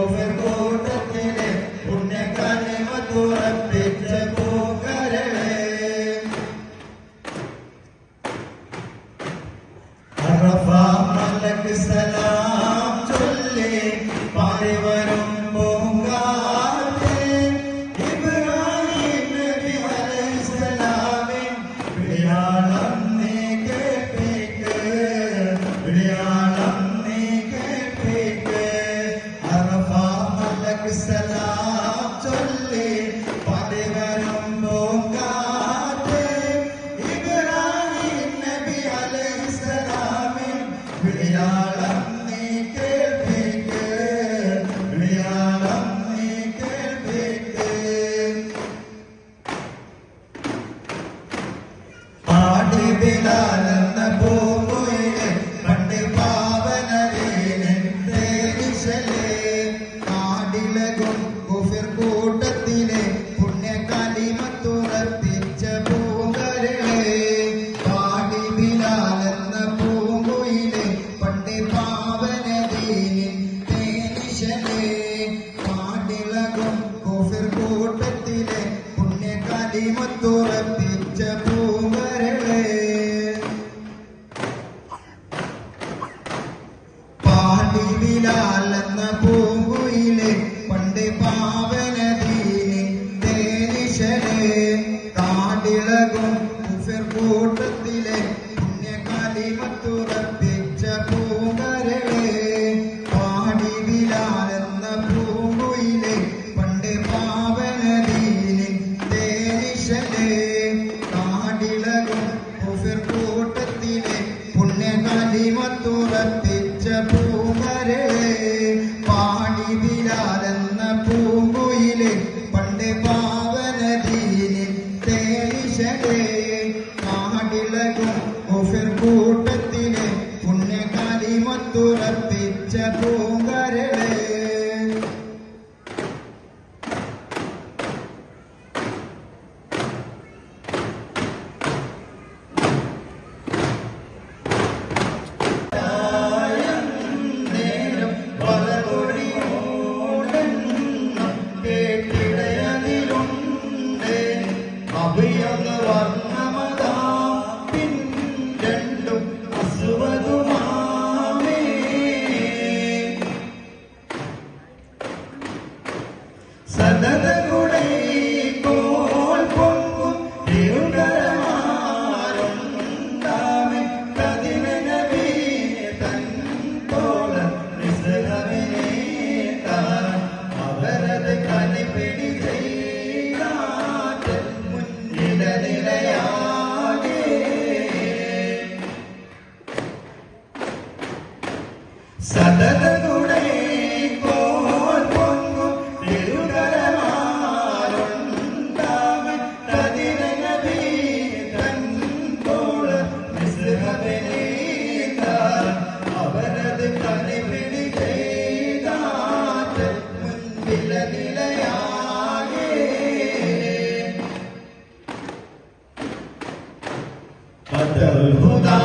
Go, go, go, go, കരിമത്തുറപ്പിച്ച പൂമരളെ പാടി വിലാലെന്ന പൂങ്കുയിലെ പണ്ട് പാവനദീനി തേനിശനെ കാടിളകും മൈതിലാരെന്ന പൂങ്കുയിലെ പണ്ട് പാവനദീനിൽ തേലിശലേ കാടിളകും ഒഫിർ കൂട്ടത്തിലെ പുണ്യകാലിമത്തുറപ്പിച്ച പൂങ്കരളേ. അവയവ വർണ്ണമതാ പിൻ രണ്ടും അസുവതുമാമേ സദത സതതകുണേ പോൽ പൊങ്ങും ലളിതരമാരുണ്ടാവൻ തതിരനബി തൻ തോൾ മിസ്ഹബനീത അവരത് കണിപിടി ചെയ്താത്ത മുൻപില നിലയാകെ പദർഹുദാ